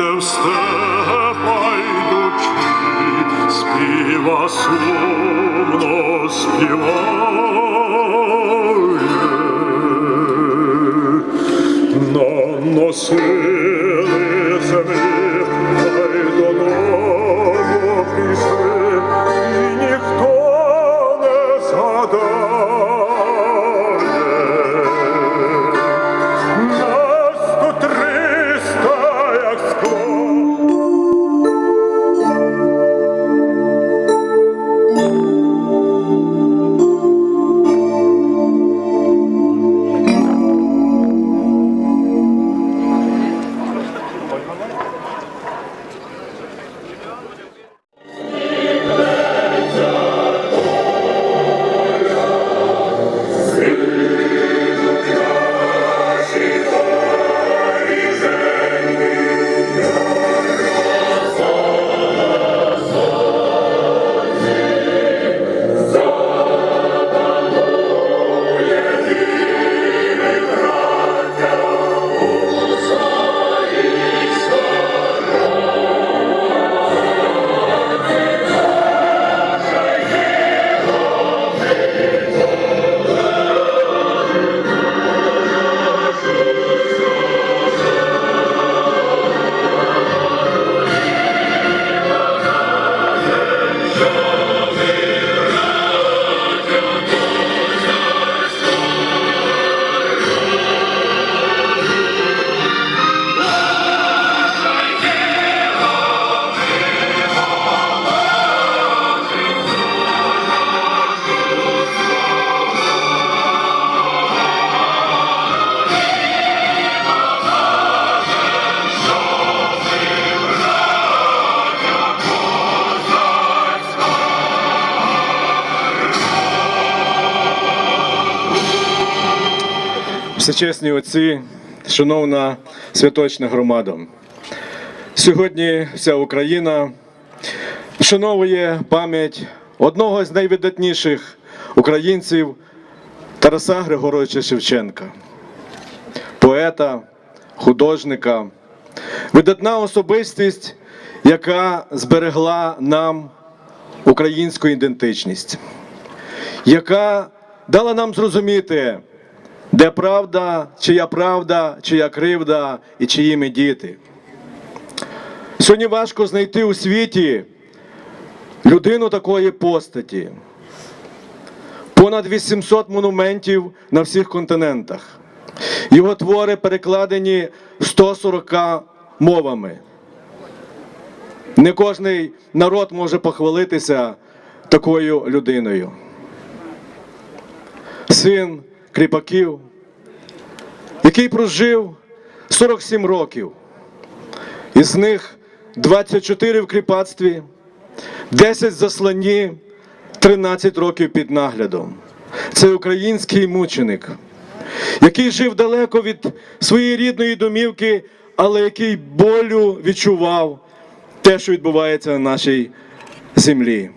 де в степа йдучи, співа сумно співає. Всечесні отці, шановна святочна громада. Сьогодні вся Україна вшановує пам'ять одного з найвидатніших українців Тараса Григоровича Шевченка, поета, художника, видатна особистість, яка зберегла нам українську ідентичність, яка дала нам зрозуміти, де правда, чия правда, чия кривда і чиї ми діти. Сьогодні важко знайти у світі людину такої постаті. Понад 800 монументів на всіх континентах. Його твори перекладені 140 мовами. Не кожний народ може похвалитися такою людиною. Син кріпаків, який прожив 47 років. Із них 24 в кріпацтві, 10 в засланні, 13 років під наглядом. Це український мученик, який жив далеко від своєї рідної домівки, але який болю відчував те, що відбувається на нашій землі.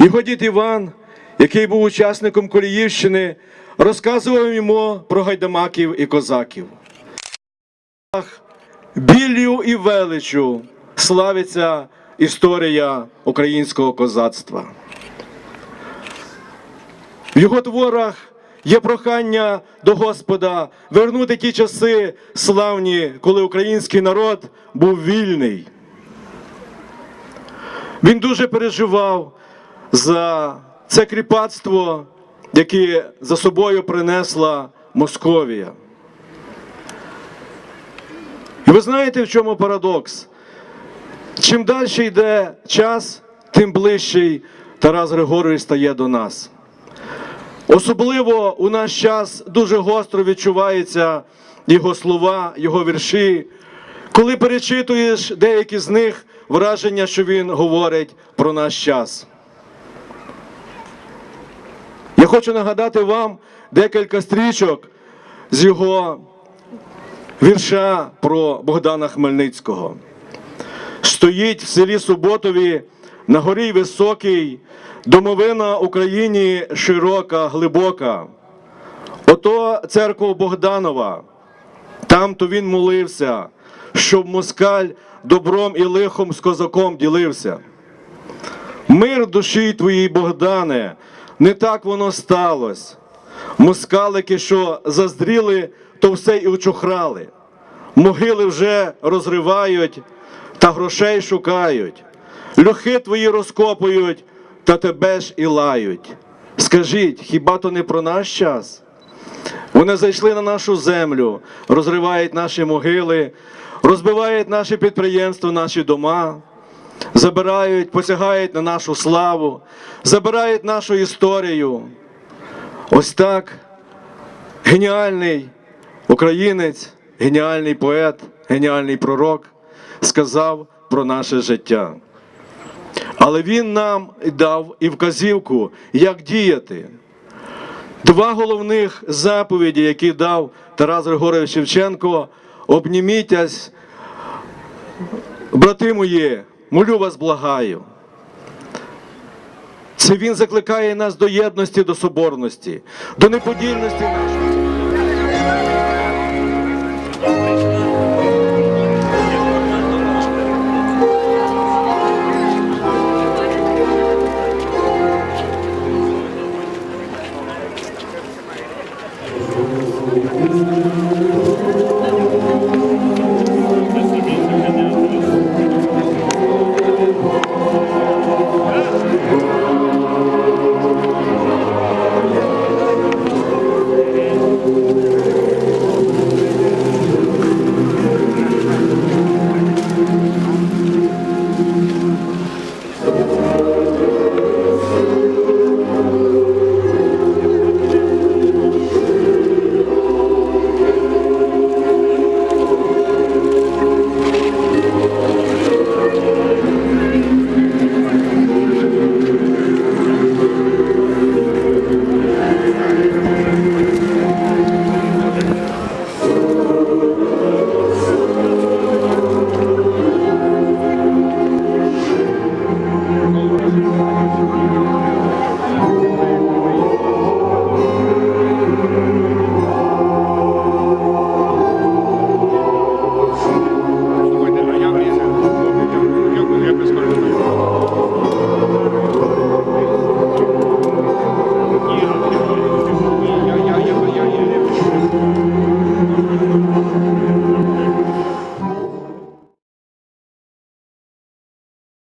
Його дід Іван, який був учасником Коліївщини, розказував йому про гайдамаків і козаків. Біллю і величу славиться історія українського козацтва. В його творах є прохання до Господа вернути ті часи славні, коли український народ був вільний. Він дуже переживав за це кріпацтво, яке за собою принесла Московія. І ви знаєте, в чому парадокс? Чим далі йде час, тим ближчий Тарас Григорович стає до нас. Особливо у наш час дуже гостро відчуваються його слова, його вірші. Коли перечитуєш деякі з них, враження, що він говорить про наш час. Я хочу нагадати вам декілька стрічок з його вірша про Богдана Хмельницького. Стоїть в селі Суботові на горі високій, домовина Україні широка, глибока. Ото церква Богданова, там то він молився, щоб москаль добром і лихом з козаком ділився. Мир душі твоїй, Богдане, не так воно сталось. Москалики, що заздріли, то все і очухрали. Могили вже розривають та грошей шукають. Льохи твої розкопують та тебе ж і лають. Скажіть, хіба то не про наш час? Вони зайшли на нашу землю, розривають наші могили, розбивають наші підприємства, наші дома, забирають, посягають на нашу славу, забирають нашу історію. Ось так геніальний українець, геніальний поет, геніальний пророк сказав про наше життя. Але він нам дав і вказівку, як діяти. Два головних заповіді, які дав Тарас Григорович Шевченко, обнімітесь, брати мої, молю вас, благаю. Це він закликає нас до єдності, до соборності, до неподільності нашої.